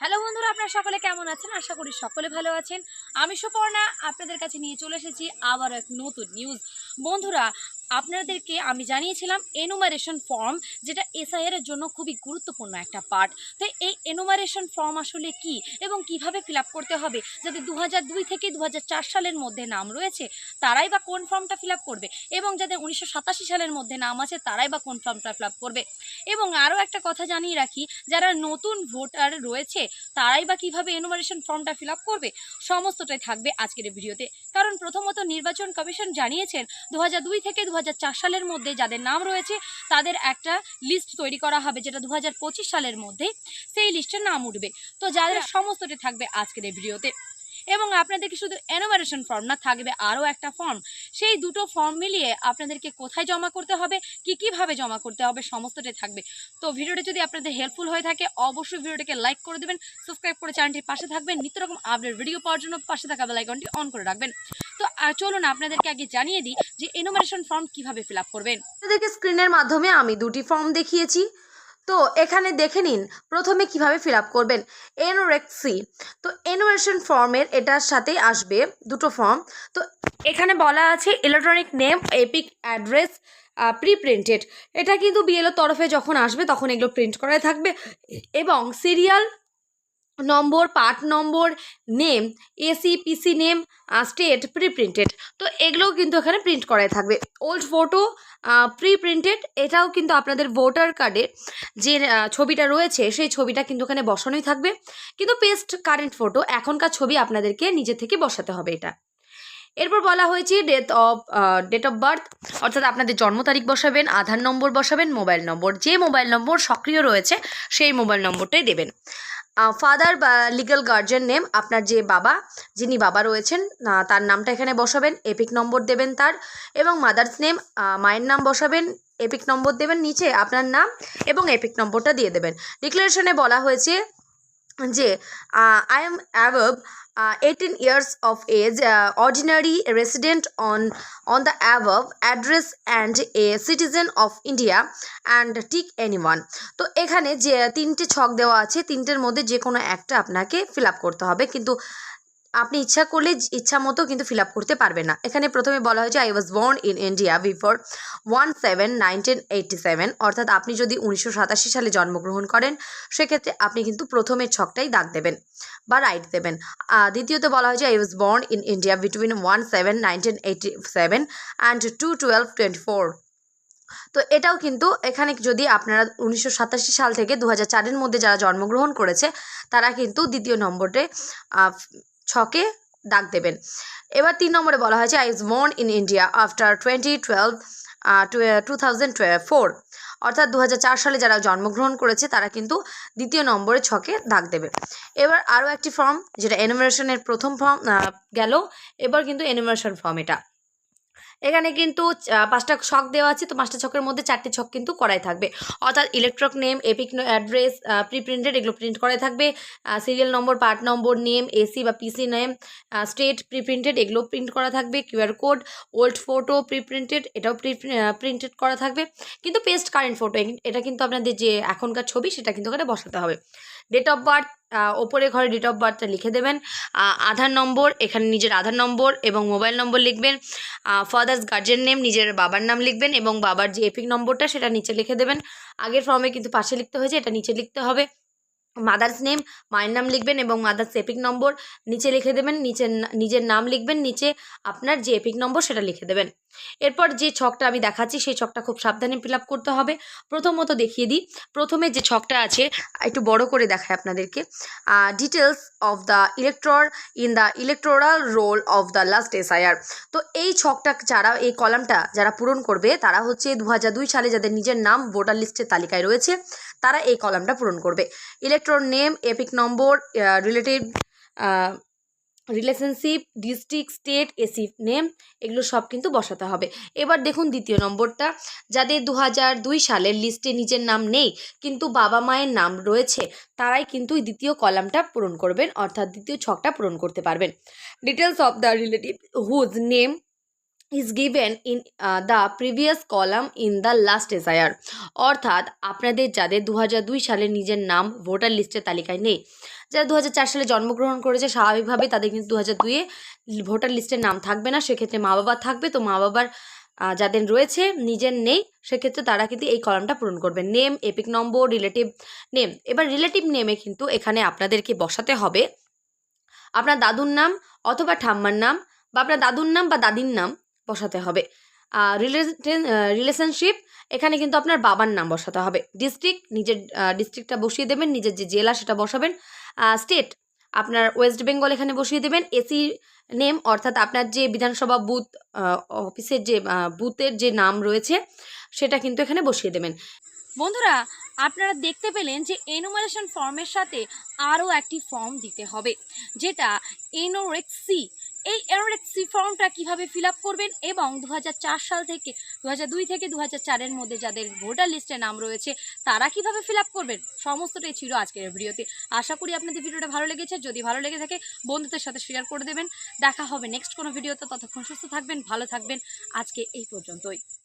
Hello বন্ধুরা, আপনারা সকলে কেমন আছেন? আশা করি সকলে ভালো আছেন। আমি সুপর্ণা, আপনাদের কাছে নিয়ে চলে এসেছি আবার এক নতুন নিউজ বন্ধুরা আপনাদেরকে আমি জানিয়েছিলাম এনুমারেশন ফর্ম যেটা এসআইআর এর জন্য খুবই গুরুত্বপূর্ণ একটা পার্ট তো এই এনুমারেশন ফর্ম আসলে কি এবং কীভাবে ফিল করতে হবে? যাতে দু দুই থেকে দু হাজার চার সালের মধ্যে নাম রয়েছে, তারাই বা কোন ফর্মটা ফিল করবে? এবং যাদের উনিশশো সাতাশি সালের মধ্যে নাম আছে, তারাই বা কোন ফর্মটা ফিল করবে? এবং আরও একটা কথা জানিয়ে রাখি, যারা নতুন ভোটার রয়েছে, তারাই বা কীভাবে এনুমারেশন ফর্মটা ফিল করবে? সমস্তটাই থাকবে আজকের ভিডিওতে। কারণ প্রথমত নির্বাচন কমিশন জানিয়েছেন দু থেকে দু সালের মধ্যে যাদের নাম রয়েছে তাদের একটা লিস্ট তৈরি করা হবে যেটা দু হাজার পঁচিশ সালের মধ্যে। সেই লিস্টে নাম উঠবে। তো যাদের সমস্তটি থাকবে আজকের এই ভিডিওতে। এবং আপনাদেরকে শুধু এনোমারেশন ফর্ম না থাকবে আরও একটা ফর্ম সেই দুটো ফর্ম মিলিয়ে আপনাদেরকে কোথায় জমা করতে হবে কি কীভাবে জমা করতে হবে সমস্তটাই থাকবে। তো ভিডিওটা যদি আপনাদের হেল্পফুল হয়ে থাকে অবশ্যই ভিডিওটাকে লাইক করে দেবেন সাবস্ক্রাইব করে চ্যানেলটির পাশে থাকবেন। নিত্য রকম আপডেট ভিডিও পাওয়ার জন্য পাশে থাকা বেলাইকনটি অন করে রাখবেন। চলুন আপনাদেরকে আগে জানিয়ে দিই যে এনোমারেশন ফর্ম কীভাবে ফিল আপ করবেন। আপনাদেরকে স্ক্রিনের মাধ্যমে আমি দুটি ফর্ম দেখিয়েছি। তো এখানে দেখে নিন, প্রথমে কীভাবে ফিল আপ করবেন? এনোরেক্সি তো এনোরেশন ফর্মের এটার সাথেই আসবে দুটো ফর্ম তো এখানে বলা আছে electronic name EPIC address pre printed এটা কিন্তু বিএলও তরফে যখন আসবে তখন এগুলো প্রিন্ট করাই থাকবে। এবং serial number part number name AC PC name state pre printed তো এগুলোও কিন্তু এখানে প্রিন্ট করাই থাকবে। ওল্ড ফটো প্রি প্রিন্টেড এটাও কিন্তু আপনাদের ভোটার কার্ডে যে ছবিটা রয়েছে, সেই ছবিটা কিন্তু এখানে বসানোই থাকবে। কিন্তু পেস্ট কারেন্ট ফটো এখনকার ছবি আপনাদেরকে নিজে থেকে বসাতে হবে এটা। এরপর বলা হয়েছে date of date of birth অর্থাৎ আপনাদের জন্ম তারিখ বসাবেন, আধার নম্বর বসাবেন মোবাইল নম্বর। যে মোবাইল নম্বর সক্রিয় রয়েছে, সেই মোবাইল নম্বরটাই দেবেন। ফাদার বা লিগাল গার্জেন নেম আপনার যে বাবা, যিনি বাবা রয়েছেন তার নামটা এখানে বসাবেন এপিক নম্বর দেবেন তার, এবং মাদার্স নেম মায়ের নাম বসাবেন এপিক নম্বর দেবেন নিচে আপনার নাম, এবং এপিক নম্বরটা দিয়ে দেবেন। ডিক্লারেশনে বলা হয়েছে যে I am above eighteen years of age ordinary resident on on the above address and a citizen of India and tick any one তো এখানে যে, তিনটে ছক দেওয়া আছে, তিনটের মধ্যে যে কোনো একটা আপনাকে ফিল আপ করতে হবে। কিন্তু আপনি ইচ্ছা করলে ইচ্ছা মতো কিন্তু ফিল আপ করতে পারবেন না। এখানে প্রথমে বলা হয়েছে I was born in India before one seven nineteen seven অর্থাৎ আপনি যদি উনিশশো সাতাশি সালে জন্মগ্রহণ করেন, সেক্ষেত্রে আপনি কিন্তু প্রথমের ছকটাই দাগ দেবেন বা রাইট দেবেন। দ্বিতীয়তে বলা হয়েছে I was born in India between one seven nineteen eighty seven and two twelve twenty four তো এটাও কিন্তু এখানে যদি আপনারা উনিশশো সাতাশি সাল থেকে দু হাজার মধ্যে যারা জন্মগ্রহণ করেছে, তারা কিন্তু দ্বিতীয় নম্বরে ছকে দাগ দেবেন। এবার তিন নম্বরে বলা হয়েছে I is born in India after twenty twelve two thousand four অর্থাৎ দু হাজার চার সালে যারা জন্মগ্রহণ করেছে, তারা কিন্তু দ্বিতীয় নম্বরে ছকে দাগ দেবে। এবার আরও একটি ফর্ম যেটা এনিমেশনের প্রথম ফর্ম গেল। এবার কিন্তু এনিমেশন ফর্ম এটা। এখানে কিন্তু পাঁচটা ছক দেওয়া আছে, তো পাঁচটা ছকের মধ্যে চারটে ছক কিন্তু করাই থাকবে। অর্থাৎ elector name EPIC address pre printed এগুলো প্রিন্ট করাই থাকবে। Serial number part number name AC বা PC name state pre printed এগুলো প্রিন্ট করা থাকবে। QR code old photo pre printed এটাও প্রি প্রিন্টেড করা থাকবে। কিন্তু পেস্ট কারেন্ট ফটো এটা কিন্তু আপনাদের যে এখনকার ছবি, সেটা কিন্তু ওখানে বসাতে হবে। ডেট অফ বার্থ ওপরে ঘরে ডেট অফ বার্থটা লিখে দেবেন। আধার নম্বর, এখানে নিজের আধার নম্বর এবং মোবাইল নম্বর লিখবেন। ফাদার্স গার্জেন নেম নিজের বাবার নাম লিখবেন এবং বাবার যে এপিক নম্বরটা, সেটা নিচে লিখে দেবেন। আগের ফর্মে কিন্তু পাশে লিখতে হয়েছে, এটা নিচে লিখতে হবে। মাদার্স নেম মায়ের নাম লিখবেন এবং মাদার্স এপিক নম্বর নিচে লিখে দেবেন, নিচে নিজের নাম লিখবেন, নিচে আপনার যে এপিক নম্বর সেটা লিখে দেবেন। এরপর যে ছকটা আমি দেখাচ্ছি, সেই ছকটা খুব সাবধানে ফিল করতে হবে। প্রথমত দেখিয়ে দিই, প্রথমে যে ছকটা আছে, একটু বড় করে দেখায় আপনাদেরকে। Details of the elector in the electoral roll of the last SIR তো এই ছকটা যারা, এই কলামটা যারা পূরণ করবে, তারা হচ্ছে দু সালে যাদের নিজের নাম ভোটার লিস্টের তালিকায় রয়েছে। তারা এই কলামটা পূরণ করবে। Elector name EPIC number relative relationship district state AC name এগুলো সব কিন্তু বসাতে হবে। এবার দেখুন দ্বিতীয় নম্বরটা। যাদের দু দুই সালের লিস্টে নিজের নাম নেই, কিন্তু বাবা মায়ের নাম রয়েছে, তারাই কিন্তু দ্বিতীয় কলামটা পূরণ করবেন, অর্থাৎ দ্বিতীয় ছকটা পূরণ করতে পারবেন। Details of the relative whose name is given in the previous column in the last SIR অর্থাৎ আপনাদের যাদের দু সালে নিজের নাম ভোটার লিস্টের তালিকায় নেই, যারা দু হাজার চার সালে জন্মগ্রহণ করেছে, স্বাভাবিকভাবে তাদের কিন্তু দু হাজার দুইয়ে ভোটার লিস্টের নাম থাকবে না। সেক্ষেত্রে মা বাবা থাকবে, তো মা বাবার যাদের রয়েছে, নিজের নেই, সেক্ষেত্রে তারা কিন্তু এই কলামটা পূরণ করবে। Name EPIC number relative name এবার রিলেটিভ নেমে কিন্তু এখানে আপনাদেরকে বসাতে হবে। আপনার দাদুর নাম অথবা ঠাম্মার নাম বা আপনার দাদুর নাম বা দাদির নাম বসাতে হবে। রিলেশনশিপ এখানে কিন্তু আপনার বাবার নাম বসাতে হবে। ডিস্ট্রিক্ট নিজের ডিস্ট্রিক্টটা বসিয়ে দেবেন, নিজের যে জেলা সেটা বসাবেন। স্টেট আপনার ওয়েস্ট বেঙ্গল এখানে বসিয়ে দেবেন। এসি নেম অর্থাৎ আপনার যে বিধানসভা বুথ অফিসের যে বুথের যে নাম রয়েছে সেটা কিন্তু এখানে বসিয়ে দেবেন। বন্ধুরা, আপনারা দেখতে পেলেন যে এনুমারেশন ফর্মের সাথে আরও একটি ফর্ম দিতে হবে, যেটা এনোরেক্সি এই এনোরেক্সি ফর্মটা কীভাবে ফিল করবেন এবং দু হাজার চার সাল থেকে দু থেকে দু চারের মধ্যে যাদের ভোটার লিস্টে নাম রয়েছে, তারা কীভাবে ফিল করবেন? সমস্তটাই ছিল আজকের ভিডিওতে। আশা করি আপনাদের ভিডিওটা ভালো লেগেছে। যদি ভালো লেগে থাকে, বন্ধুদের সাথে শেয়ার করে দেবেন। দেখা হবে নেক্সট কোনো ভিডিওতে। ততক্ষণ সুস্থ থাকবেন, ভালো থাকবেন। আজকে এই পর্যন্তই।